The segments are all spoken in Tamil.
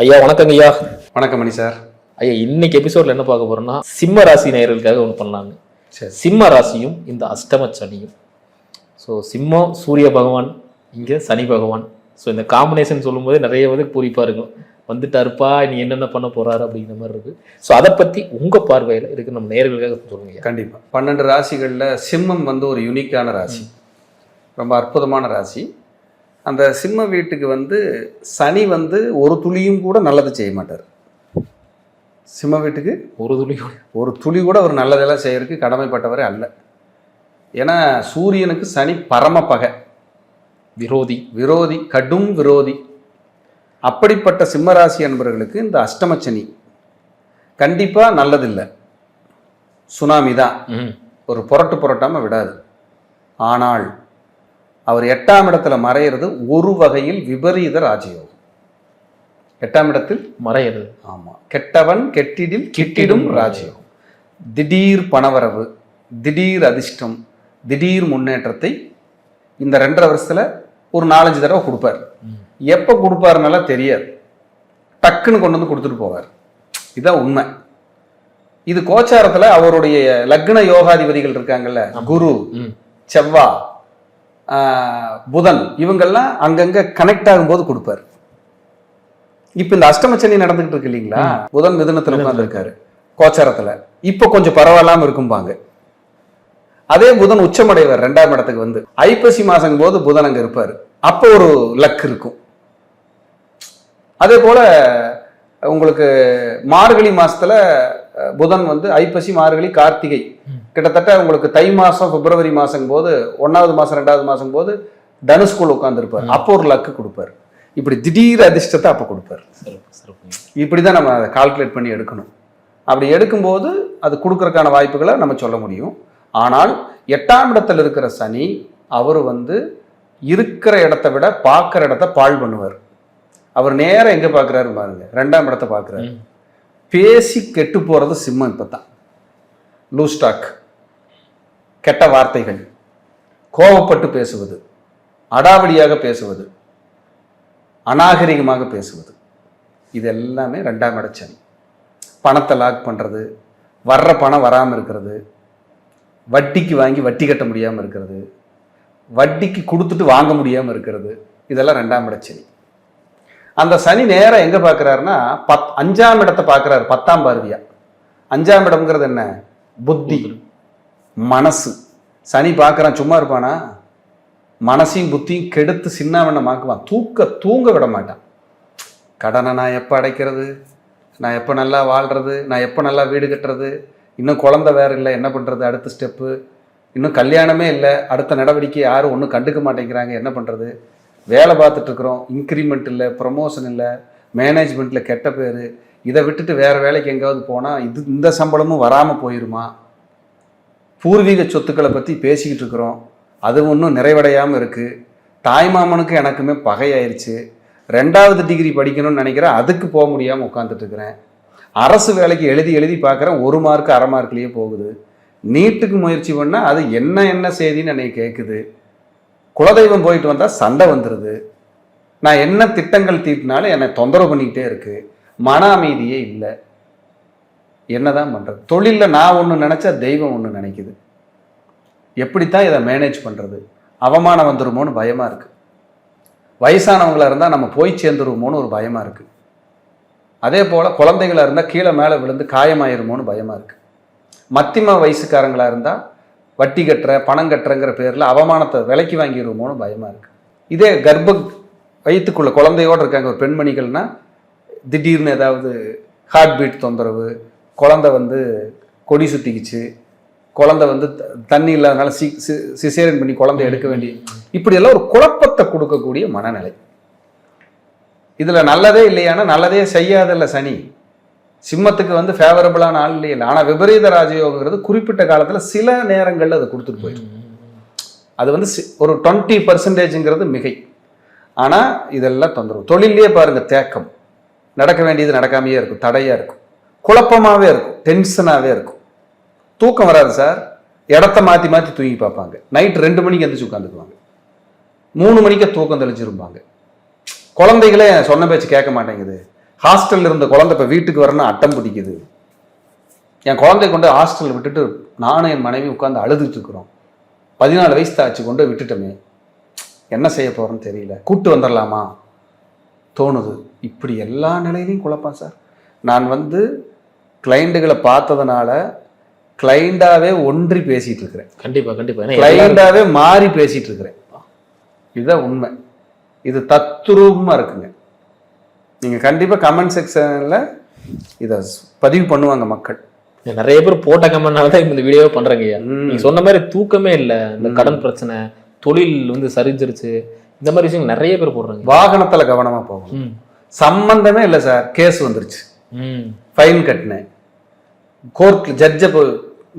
ஐயா வணக்கங்க ஐயா. வணக்கம் மணி சார். ஐயா இன்னைக்கு எபிசோட்ல என்ன பார்க்க போறோம்னா சிம்ம ராசி நேயர்களுக்காக ஒன்று பண்ணலாங்க. சரி. சிம்ம ராசியும் இந்த அஷ்டம சனியும். ஸோ சிம்மம் சூரிய பகவான் இங்கே சனி பகவான். ஸோ இந்த காம்பினேஷன் சொல்லும்போது நிறைய வந்து பூரிப்பா இருக்கும் வந்துட்டாருப்பா நீ என்னென்ன பண்ண போறாரு அப்படிங்கிற மாதிரி இருக்கு. ஸோ அதை பத்தி உங்க பார்வையில இருக்கு நம்ம நேயர்களுக்காக சொல்லுங்க கண்டிப்பாக பன்னெண்டு ராசிகளில் சிம்மம் வந்து ஒரு யூனிக்கான ராசி. ரொம்ப அற்புதமான ராசி. அந்த சிம்ம வீட்டுக்கு வந்து சனி வந்து ஒரு துளியும் கூட நல்லது செய்ய மாட்டார். சிம்ம வீட்டுக்கு ஒரு துளி ஒரு துளி கூட ஒரு நல்லதெல்லாம் செய்யறதுக்கு கடமைப்பட்டவரே அல்ல. ஏன்னா சூரியனுக்கு சனி பரம பகை. விரோதி. விரோதி கடும் விரோதி. அப்படிப்பட்ட சிம்மராசி அன்பர்களுக்கு இந்த அஷ்டமச்சனி கண்டிப்பாக நல்லதில்லை. சுனாமி தான். ஒரு புரட்டு புரட்டாமல் விடாது. ஆனால் அவர் எட்டாம் இடத்துல மறையிறது ஒரு வகையில் விபரீத ராஜயோகம். எட்டாம் இடத்தில் மறையிறது. ஆமாம் கெட்டவன் கெட்டிடில் கிட்டிடும் ராஜயோகம். திடீர் பணவரவு திடீர் அதிர்ஷ்டம் திடீர் முன்னேற்றத்தை இந்த ரெண்டரை வருஷத்துல ஒரு நாலஞ்சு தடவை கொடுப்பார். எப்போ கொடுப்பாருனாலாம் தெரியாது. டக்குன்னு கொண்டு வந்து கொடுத்துட்டு போவார். இதான் உண்மை. இது கோச்சாரத்துல அவருடைய லக்ன யோகாதிபதிகள் இருக்காங்கல்ல குரு செவ்வா புதன் இவங்கெல்லாம் அங்கங்க கனெக்ட் ஆகும்போது கொடுப்பார். இப்ப இந்த அஷ்டமச்சனி நடந்துகிட்டு இருக்கு இல்லைங்களா? புதன் மிதுனத்துல உட்கார்ந்துருக்காரு. கோச்சாரத்துல. இப்ப கொஞ்சம் பரவாயில்லாம இருக்கும்பாங்க. அதே புதன் உச்சமடைவர் ரெண்டாம் இடத்துக்கு வந்து. ஐப்பசி மாசம் போது புதன் அங்க இருப்பாரு. அப்போ ஒரு லக் இருக்கும். அதே போல உங்களுக்கு மார்கழி மாசத்துல அஹ், புதன் வந்து ஐப்பசி மார்கழி கார்த்திகை. கிட்டத்தட்ட உங்களுக்கு தை மாசம் பிப்ரவரி மாசம் போது ஒன்னாவது மாசம் ரெண்டாவது மாசம் போது தனுஷ்குள் உட்காந்துருப்பார் அப்போ ஒரு லக்கு கொடுப்பார். இப்படி திடீர் அதிர்ஷ்டத்தை அப்போ கொடுப்பார். சிறப்பு சிறப்பு இப்படி தான் நம்ம அதை கால்குலேட் பண்ணி எடுக்கணும். அப்படி எடுக்கும்போது அது கொடுக்கறதுக்கான வாய்ப்புகளை நம்ம சொல்ல முடியும். ஆனால் எட்டாம் இடத்துல இருக்கிற சனி அவர் வந்து இருக்கிற இடத்த விட பார்க்குற இடத்த பாழ் பண்ணுவார். அவர் நேரா எங்கே பார்க்குறாரு பாருங்க. ரெண்டாம் இடத்த பார்க்குறாரு. பேசி கெட்டு போகிறது சிம்மம் இப்போ தான் லூஸ் டாக் கெட்ட வார்த்தைகள். கோபப்பட்டு பேசுவது. அடாவடியாக பேசுவது. அநாகரிகமாக பேசுவது. இது எல்லாமே ரெண்டாம் இட சனி பணத்தை லாக் பண்ணுறது வர்ற பணம் வராமல் இருக்கிறது. வட்டிக்கு வாங்கி வட்டி கட்ட முடியாமல் இருக்கிறது. வட்டிக்கு கொடுத்துட்டு வாங்க முடியாமல் இருக்கிறது. இதெல்லாம் ரெண்டாம் இட சனி அந்த சனி நேரம் எங்கே பார்க்குறாருன்னா பத் அஞ்சாம் இடத்தை பார்க்குறாரு பத்தாம் பார்வையா. அஞ்சாம் இடம்ங்கிறது என்ன? புத்தி. மனசு. சனி பார்க்குறான் சும்மா இருப்பானா? மனசையும் புத்தியும் கெடுத்து சின்னாவண்ணமாக்குவான் தூக்க தூங்க விட மாட்டான். கடனை நான் எப்போ அடைக்கிறது? நான் எப்போ நல்லா வாழ்கிறது நான் எப்போ நல்லா வீடு கட்டுறது? இன்னும் குழந்த வேற இல்லை என்ன பண்ணுறது அடுத்த ஸ்டெப்பு இன்னும் கல்யாணமே இல்லை. அடுத்த நடவடிக்கை யாரும் ஒன்றும் கண்டுக்க மாட்டேங்கிறாங்க. என்ன பண்ணுறது வேலை பார்த்துட்டு இருக்கிறோம். இன்க்ரிமெண்ட் இல்லை ப்ரமோஷன் இல்லை மேனேஜ்மெண்ட்டில் கெட்ட பேர். இதை விட்டுட்டு வேறு வேலைக்கு எங்கேயாவது போனால் இது இந்த சம்பளமும் வராமல் போயிருமா? பூர்வீக சொத்துக்களை பற்றி பேசிக்கிட்டு இருக்கிறோம். அது ஒன்றும் நிறைவடையாமல் இருக்குது தாய்மாமனுக்கு எனக்குமே பகையாயிருச்சு. ரெண்டாவது டிகிரி படிக்கணும்னு நினைக்கிறேன். அதுக்கு போக முடியாமல் உட்காந்துட்ருக்குறேன் அரசு வேலைக்கு எழுதி எழுதி பார்க்குறேன். ஒரு மார்க் அரை மார்க்லேயே போகுது. நீட்டுக்கு முயற்சி பண்ணால் அது என்ன என்ன செய்தின்னு என்னை கேட்குது குலதெய்வம் போயிட்டு வந்தால் சண்டை வந்துடுது நான் என்ன திட்டங்கள் தீட்டினாலும் என்னை தொந்தரவு பண்ணிக்கிட்டே இருக்குது மன அமைதியே இல்லை. என்னதான் பண்ணுறது தொழிலில் நான் ஒன்று நினச்சா தெய்வம் ஒன்று நினைக்குது. எப்படித்தான் இதை மேனேஜ் பண்ணுறது அவமானம் வந்துருமோன்னு பயமாக இருக்குது வயசானவங்களாக இருந்தால் நம்ம போய் சேர்ந்துருவோமோன்னு ஒரு பயமாக இருக்குது அதே போல் குழந்தைகளாக இருந்தால் கீழே மேலே விழுந்து காயமாயிருமோன்னு பயமாக இருக்குது மத்திம வயசுக்காரங்களாக இருந்தால் வட்டி கட்டுற பணம் கட்டுறங்கிற பேரில் அவமானத்தை விலைக்கு வாங்கிடுவோமோன்னு பயமாக இருக்கு. இதே கர்ப்ப வயிற்றுக்குள்ள குழந்தையோடு இருக்காங்க ஒரு பெண்மணிகள்னா திடீர்னு ஏதாவது ஹார்ட் பீட் தொந்தரவு குழந்தை வந்து கொடி சுத்திக்கிச்சு குழந்தை வந்து த- தண்ணி இல்லாதனால சி சிசேரியன் பண்ணி குழந்தை எடுக்க வேண்டி இப்படியெல்லாம் ஒரு குழப்பத்தை கொடுக்கக்கூடிய மனநிலை. இதில் நல்லதே இல்லையானா நல்லதே செய்யாதல்ல சனி. சிம்மத்துக்கு வந்து ஃபேவரபிளான ஆள் இல்லை. ஆனால் விபரீத ராஜயோகங்கிறது குறிப்பிட்ட காலத்தில் சில நேரங்களில் அது கொடுத்துட்டு போயிடும். அது வந்து சி- ஒரு டுவெண்ட்டி பர்சன்டேஜுங்கிறது மிகை. ஆனால் இதெல்லாம் தொந்தரவு. தொழிலே பாருங்கள் தேக்கம். நடக்க வேண்டியது நடக்காமையே இருக்கும். தடையாக இருக்கும். குழப்பமாகவே இருக்கும். டென்ஷனாகவே இருக்கும். தூக்கம் வராது சார். இடத்த மாற்றி மாற்றி தூங்கி பார்ப்பாங்க. நைட் ரெண்டு மணிக்கு எந்திரிச்சு உட்காந்துக்குவாங்க. மூணு மணிக்கு தூக்கம் தெளிச்சிருப்பாங்க குழந்தைகளே சொன்ன பேச்சு கேட்க மாட்டேங்குது. ஹாஸ்டல்ல இருந்த குழந்தை இப்போ வீட்டுக்கு வரணும் அட்டம் பிடிக்குது. என் குழந்தைய கொண்டு ஹாஸ்டலில் விட்டுட்டு நானும் என் மனைவி உட்காந்து அழுதுட்டு இருக்கிறோம். பதினாலு வயசு தாச்சு கொண்டு விட்டுட்டோமே. என்ன செய்ய போகிறோன்னு தெரியல. கூட்டு வந்துடலாமா தோணுது. இப்படி எல்லா நிலையிலையும் குழப்பம் சார். நான் வந்து கிளைண்ட்டுகளை பார்த்ததுனால கிளைண்டாவே ஒன்றி பேசிட்டு இருக்கிறேன். கண்டிப்பா கண்டிப்பா. ஏன்னா எல்லாரும் கிளைண்டாவே மாறி பேசிட்டு இருக்கிறேன். இதுதான் உண்மை. இது தத்துரூபமா இருக்குங்க. நீங்க கண்டிப்பா கமெண்ட் செக்ஷன்ல இதை பதிவு பண்ணுவாங்க மக்கள். நிறைய பேர் போட்ட கமெண்ட்னால தான் இந்த வீடியோ பண்றாங்க ஐயா. ம். நீங்க சொன்ன மாதிரி தூக்கமே இல்ல இந்த கடன் பிரச்சனை தொழில் வந்து சரிஞ்சிருச்சு இந்த மாதிரி விஷயங்கள் நிறைய பேர் போடுறாங்க. வாகனத்துல கவனமா போகணும். ம். சம்பந்தமே இல்லை சார் கேஸ் வந்துருச்சு. ம். ஃபைன் கட்டினேன். கோர்ட் ஜட்ஜை போய்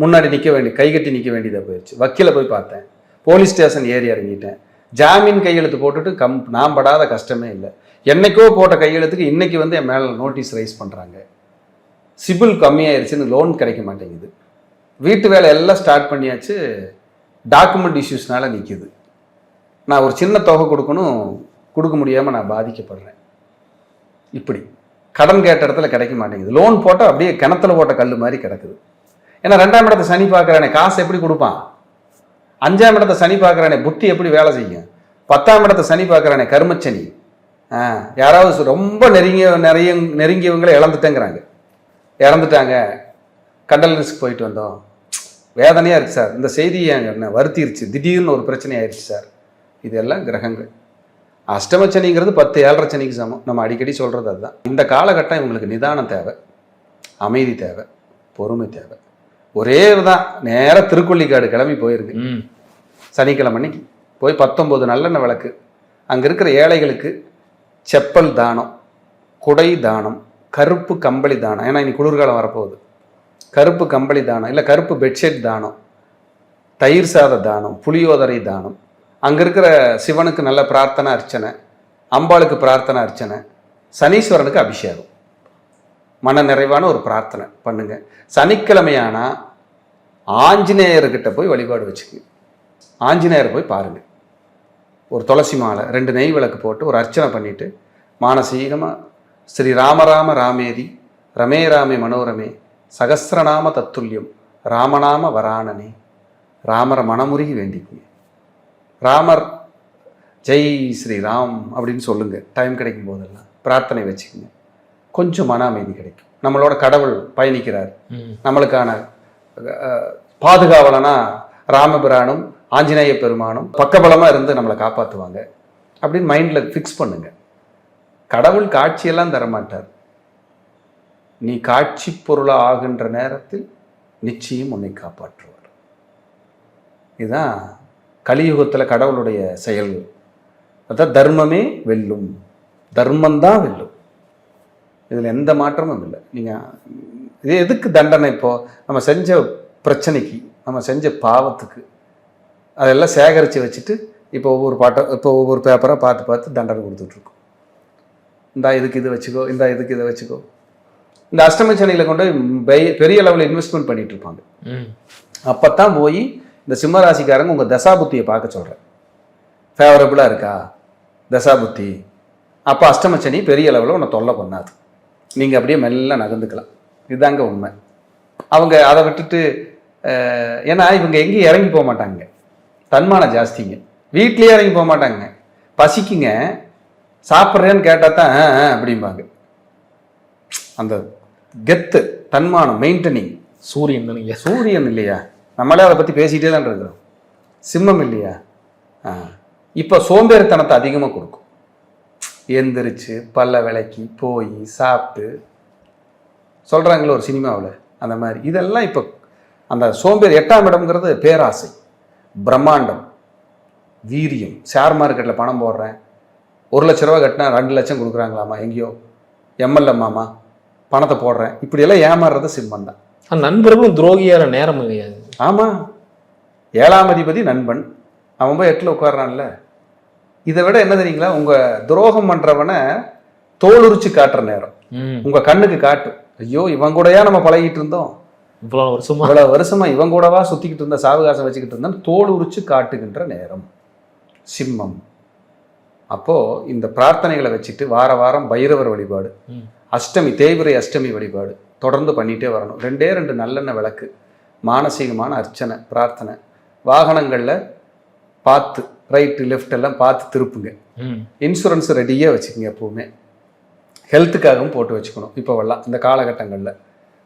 முன்னாடி நிற்க வேண்டிய கைகட்டி நிற்க வேண்டியதாக போயிடுச்சு வக்கீலை போய் பார்த்தேன். போலீஸ் ஸ்டேஷன் ஏறி இறங்கிட்டேன். ஜாமீன் கையெழுத்து போட்டுட்டு கம் நான் படாத கஷ்டமே இல்லை. என்னைக்கோ போட்ட கையெழுத்துக்கு இன்றைக்கி வந்து என் மேலே நோட்டீஸ் ரைஸ் பண்ணுறாங்க சிபில் கம்மியாயிருச்சுன்னு லோன் கிடைக்க மாட்டேங்குது. வீட்டு வேலை எல்லாம் ஸ்டார்ட் பண்ணியாச்சு. டாக்குமெண்ட் இஷ்யூஸ்னால நிற்கிது நான் ஒரு சின்ன தொகை கொடுக்கணும் கொடுக்க முடியாமல் நான் பாதிக்கப்படுறேன். இப்படி. கடன் கேட்ட இடத்துல கிடைக்க மாட்டேங்குது. லோன் போட்டால் அப்படியே கிணத்துல போட்ட கல் மாதிரி கிடக்குது. ஏன்னா ரெண்டாம் இடத்த சனி பார்க்குறானே காசு எப்படி கொடுப்பான்? அஞ்சாம் இடத்த சனி பார்க்குறானே புத்தி எப்படி வேலை செய்யும்? பத்தாம் இடத்த சனி பார்க்குறானே கர்மச்சனி. யாராவது ரொம்ப நெருங்கிய நிறைய நெருங்கியவங்களை இழந்துட்டேங்கிறாங்க. இறந்துட்டாங்க கண்டலன்ஸ்க்கு போயிட்டு வந்தோம். வேதனையாக இருக்குது சார். இந்த செய்தி என்ன வருத்திருச்சு. திடீர்னு ஒரு பிரச்சனை ஆயிடுச்சு சார். இதெல்லாம் கிரகங்கள். அஷ்டமச்சனிங்கிறது பத்து ஏழரை சனிக்கு சமம். நம்ம அடிக்கடி சொல்கிறது அதுதான். இந்த காலகட்டம் இவங்களுக்கு நிதானம் தேவை. அமைதி தேவை. பொறுமை தேவை. ஒரே தான் நேராக திருக்கொள்ளிக்காடு கிளம்பி போயிருக்கு. சனிக்கிழமை அன்னைக்கு. போய் பத்தொம்போது நல்லெண்ணெய் விளக்கு. அங்கே இருக்கிற ஏழைகளுக்கு செப்பல் தானம் குடை தானம் கருப்பு கம்பளி தானம். ஏன்னா இன்னைக்கு குளிர்காலம் வரப்போகுது. கருப்பு கம்பளி தானம் இல்லை கருப்பு பெட்ஷீட் தானம் தயிர் சாத தானம் புளியோதரை தானம். அங்கே இருக்கிற சிவனுக்கு நல்ல பிரார்த்தனை அர்ச்சனை அம்பாளுக்கு பிரார்த்தனை அர்ச்சனை சனீஸ்வரனுக்கு அபிஷேகம். மன நிறைவான ஒரு பிரார்த்தனை பண்ணுங்க. சனிக்கிழமையானா ஆஞ்சநேயர்கிட்ட போய் வழிபாடு வச்சுக்கு. ஆஞ்சநேயர் போய் பாருங்கள் ஒரு துளசி மாலை ரெண்டு நெய் விளக்கு போட்டு ஒரு அர்ச்சனை பண்ணிட்டு மானசீகமாக ஸ்ரீ ராமராம ராமேதி ரமே ராமே மனோரமே சகஸ்ரநாம தத்துல்யம் ராமநாம வராணனே. ராமரை மனமுருகி வேண்டிக்குங்க. ராமர் ஜெய் ஸ்ரீராம் அப்படின்னு சொல்லுங்க. டைம் கிடைக்கும் போதெல்லாம் பிரார்த்தனை வச்சுக்கோங்க. கொஞ்சம் மன அமைதி கிடைக்கும். நம்மளோட கடவுள் பயணிக்கிறார். நம்மளுக்கான பாதுகாவலனா ராமபிரானும் ஆஞ்சநேய பெருமானும் பக்கபலமாக இருந்து நம்மளை காப்பாற்றுவாங்க அப்படின்னு மைண்டில் ஃபிக்ஸ் பண்ணுங்க. கடவுள் காட்சியெல்லாம் தரமாட்டார். நீ காட்சி பொருளாக ஆகின்ற நேரத்தில் நிச்சயம் உன்னை காப்பாற்றுவார். இதுதான் கலியுகத்தில் கடவுளுடைய செயல்கள் அதான் தர்மமே வெல்லும். தர்மந்தான் வெல்லும். இதில் எந்த மாற்றமும் இல்லை. நீங்கள் இது எதுக்கு தண்டனை இப்போ? நம்ம செஞ்ச பிரச்சனைக்கு நம்ம செஞ்ச பாவத்துக்கு அதெல்லாம் சேகரித்து வச்சுட்டு இப்போ ஒவ்வொரு பாட்டை இப்போ ஒவ்வொரு பேப்பராக பார்த்து பார்த்து தண்டனை கொடுத்துட்ருக்கோம். இந்தா இதுக்கு இது வச்சுக்கோ இந்தா இதுக்கு இதை வச்சுக்கோ. இந்த அஷ்டமச்சனையில் கொண்டு போய் பெய்- பெரிய லெவலில் இன்வெஸ்ட்மெண்ட் பண்ணிட்டு இருப்பாங்க ம். அப்போ தான் போய் இந்த சிம்மராசிக்காரங்க உங்கள் தசாபுத்தியை பார்க்க சொல்கிறேன் ஃபேவரபுளாக இருக்கா? தசாபுத்தி. அப்போ அஷ்டமச்சனி பெரிய லெவலில் உன்னை தொல்லை பண்ணாது. நீங்கள் அப்படியே மெல்ல நகர்ந்துக்கலாம். இதுதாங்க உண்மை. அவங்க அதை விட்டுட்டு ஏன்னா இவங்க எங்கேயும் இறங்கி போக மாட்டாங்க. தன்மானம் ஜாஸ்திங்க. வீட்லேயே இறங்கி போக மாட்டாங்க. பசிக்குங்க. சாப்பிட்றேன்னு கேட்டால் தான் அப்படிம்பாங்க. அந்த கெத்து தன்மானம் மெயின்டெனிங். சூரியன் ஐயா. சூரியன் இல்லையா? நம்மளே அதை பற்றி பேசிகிட்டே தான் இருக்கிறோம். சிம்மம் இல்லையா? ஆ. இப்போ சோம்பேறித்தனத்தை அதிகமாக கொடுக்கும். எந்திரிச்சு பல்ல விளக்கி போய் சாப்பிட்டு. சொல்கிறாங்களே ஒரு சினிமாவில் அந்த மாதிரி. இதெல்லாம் இப்போ அந்த சோம்பேறி எட்டாம் இடம்ங்கிறது பேராசை. பிரம்மாண்டம் வீரியம். ஷேர் மார்க்கெட்டில் பணம் போடுறேன். ஒரு லட்ச ரூபா கட்டினா ரெண்டு லட்சம் கொடுக்குறாங்களாமா? எங்கேயோ? எம்எல்ஏமாமா பணத்தை போடுறேன். இப்படியெல்லாம் ஏமாறுறது சிம்மம் தான். நண்பர்களும் துரோகியார நேரம் கிடையாது ஆமாம் ஏழாம் அதிபதி நண்பன். அவன் போய் எட்டில் உட்கார்றான்ல. இதை விட என்ன தெரியுங்களா? உங்கள் துரோகம் பண்ணுறவனை தோலுரிச்சு காட்டுற நேரம். உங்கள் கண்ணுக்கு காட்டு. ஐயோ இவன் கூடயா நம்ம பழகிட்டு இருந்தோம்? இவ்வளவு வருஷமா? இவ்வளவு வருஷமா இவன் கூடவா சுத்திக்கிட்டு இருந்த சாவகாசம் வச்சுக்கிட்டு இருந்தான் தோல் உரிச்சு காட்டுகின்ற நேரம். சிம்மம். அப்போ இந்த பிரார்த்தனைகளை வச்சுட்டு வார வாரம் பைரவர் வழிபாடு. அஷ்டமி தேய்பிரை அஷ்டமி வழிபாடு தொடர்ந்து பண்ணிகிட்டே வரணும். ரெண்டே ரெண்டு நல்லெண்ணெய் விளக்கு மானசீகமான அர்ச்சனை பிரார்த்தனை. வாகனங்களில் பார்த்து ரைட்டு லெஃப்ட் எல்லாம் பார்த்து திருப்புங்க. இன்சூரன்ஸ் ரெடியாக வச்சுக்கோங்க எப்போவுமே. ஹெல்த்துக்காகவும் போட்டு வச்சுக்கணும். இப்போவெல்லாம் இந்த காலகட்டங்களில்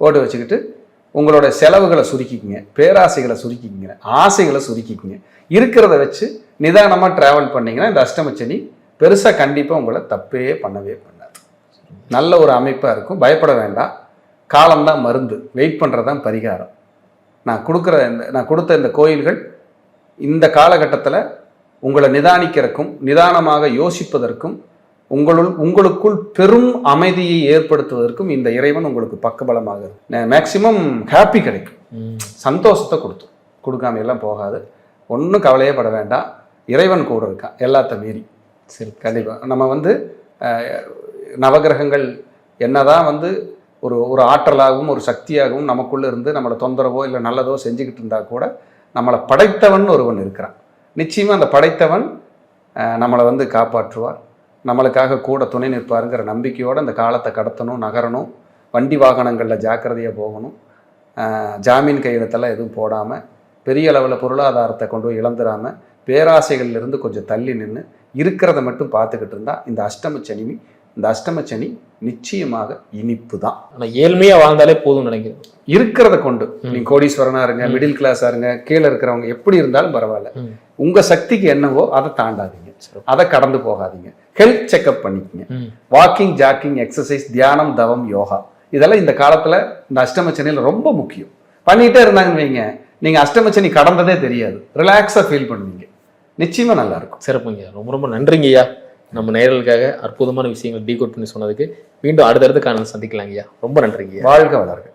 போட்டு வச்சுக்கிட்டு உங்களோட செலவுகளை சுருக்கிக்கிங்க பேராசைகளை சுருக்கிக்கிங்க ஆசைகளை சுருக்கிக்கிங்க. இருக்கிறத வச்சு நிதானமாக ட்ராவல் பண்ணிங்கன்னா இந்த அஷ்டமச்சனி பெருசாக கண்டிப்பாக உங்களை தப்பே பண்ணவே பண்ணாது. நல்ல ஒரு அமைப்பாக இருக்கும். பயப்பட வேண்டாம். காலம்தான் மருந்து. வெயிட் பண்ணுறது தான் பரிகாரம். நான் கொடுக்குற இந்த நான் கொடுத்த இந்த கோயில்கள் இந்த காலகட்டத்தில் உங்களை நிதானிக்கிறக்கும் நிதானமாக யோசிப்பதற்கும் உங்களுள் உங்களுக்குள் பெரும் அமைதியை ஏற்படுத்துவதற்கும் இந்த இறைவன் உங்களுக்கு பக்கபலமாக மேக்சிமம் ஹாப்பி கிடைக்கும். சந்தோஷத்தை கொடுத்துரும். கொடுக்காம எல்லாம் போகாது. ஒன்றும் கவலையே பட வேண்டாம். இறைவன் கூட இருக்கான் எல்லாத்த மீறி. சரி. கண்டிப்பாக நம்ம வந்து நவகிரகங்கள் என்னதான் வந்து ஒரு ஒரு ஆற்றலாகவும் ஒரு சக்தியாகவும் நமக்குள்ளே இருந்து நம்மளை தொந்தரவோ இல்லை நல்லதோ செஞ்சுக்கிட்டு இருந்தா கூட நம்மளை படைத்தவன் ஒருவன் இருக்கிறான். நிச்சயமாக அந்த படைத்தவன் நம்மளை வந்து காப்பாற்றுவார். நம்மளுக்காக கூட துணை நிற்பாருங்கிற நம்பிக்கையோடு அந்த காலத்தை கடத்தணும் நகரணும் வண்டி வாகனங்களில் ஜாக்கிரதையாக போகணும் ஜாமீன் கையெழுத்தெல்லாம் எதுவும் போடாமல் பெரிய அளவில் பொருளாதாரத்தை கொண்டு போய் இழந்துடாம பேராசைகள்ல இருந்து கொஞ்சம் தள்ளி நின்று இருக்கிறத மட்டும் பார்த்துக்கிட்டு இருந்தா இந்த அஷ்டம சனி இந்த அஷ்டம சனி நிச்சயமாக இனிப்பு தான் ஆனா ஏழ்மையா வாழ்ந்தாலே போதும்னு நினைக்கிறேன் இருக்கிறத கொண்டு ம். நீங்க கோடீஸ்வரனா இருங்க. மிடில் கிளாஸா இருங்க கீழே இருக்கிறவங்க எப்படி இருந்தாலும் பரவாயில்ல ம். உங்க சக்திக்கு என்னவோ அதை தாண்டாதீங்க சரி. அதை கடந்து போகாதீங்க ஹெல்த் செக்அப் பண்ணிக்கங்க. வாக்கிங் ஜாக்கிங் எக்ஸசைஸ் தியானம் தவம் யோகா. இதெல்லாம் இந்த காலத்துல இந்த அஷ்டம ரொம்ப முக்கியம். பண்ணிட்டே இருந்தாங்கன்னு வைங்க நீங்க அஷ்டம கடந்ததே தெரியாது. ரிலாக்ஸா ஃபீல் பண்ணுவீங்க. நிச்சயமா நல்லா இருக்கும் சிறப்புங்க. ரொம்ப ரொம்ப நன்றிங்க ஐயா. நம்ம நேயர்களுக்காக அற்புதமான விஷயங்கள் டீகோட் பண்ணி சொன்னதுக்கு. மீண்டும் அடுத்தடுத்து காணல் சந்திக்கலாங்க ஐயா. ரொம்ப நன்றிங்க வாழ்க வளர்க.